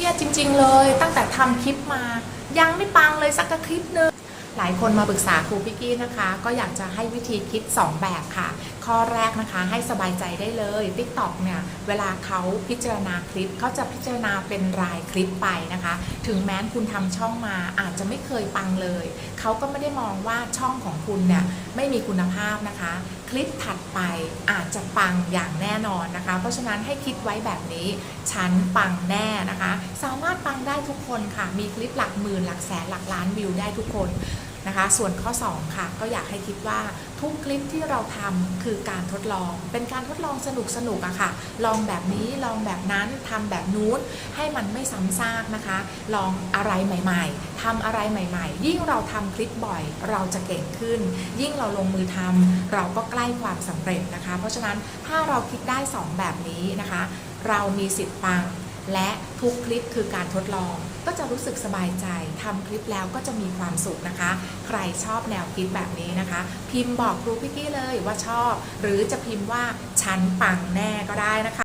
รียดจริง ๆ เลย ตั้งแต่ทำคลิปมา ยังไม่ปังเลยสักคลิปนึงหลายคนมาปรึกษาครูพิกกี้นะคะ ก็อยากจะให้วิธีคิด 2 แบบค่ะ ข้อแรกนะคะให้สบายใจได้เลย TikTok เนี่ยเวลาเขาพิจารณาคลิปเขาจะพิจารณาเป็นรายคลิปไปนะคะ ถึงแม้คุณทำช่องมาอาจจะไม่เคยปังเลยเขาก็ไม่ได้มองว่าช่องของคุณเนี่ยไม่มีคุณภาพนะคะ คลิปถัดไปอาจจะปังอย่างแน่นอนนะคะ เพราะฉะนั้นให้คิดไว้แบบนี้ ฉันปังแน่นะคะ สามารถปังได้ทุกคนค่ะ มีคลิปหลักหมื่นหลักแสนหลักล้านวิวได้ทุกคน นะคะ ส่วนข้อ 2 ค่ะ ก็อยากให้คิดว่าทุกคลิปที่เราทำคือการทดลอง เป็นการทดลองสนุกสนุกอะค่ะ ลองแบบนี้ลองแบบนั้นทำแบบนู้นให้มันไม่ซ้ำซากนะคะ ลองอะไรใหม่ๆทำอะไรใหม่ ๆ ยิ่งเราทำคลิปบ่อยเราจะเก่งขึ้น ยิ่งเราลงมือทำเราก็ใกล้ความสำเร็จนะคะ เพราะฉะนั้นถ้าเราคิดได้ 2 แบบนี้นะคะ เรามีสิทธิ์ปัง และทุกคลิปคือการทดลองก็จะรู้สึกสบายใจทำคลิปแล้วก็จะมีความสุขนะคะ ใครชอบแนวคิดแบบนี้นะคะ พิมพ์บอกครูพิกกี้เลยว่าชอบ หรือจะพิมพ์ว่าฉันปังแน่ก็ได้นะคะ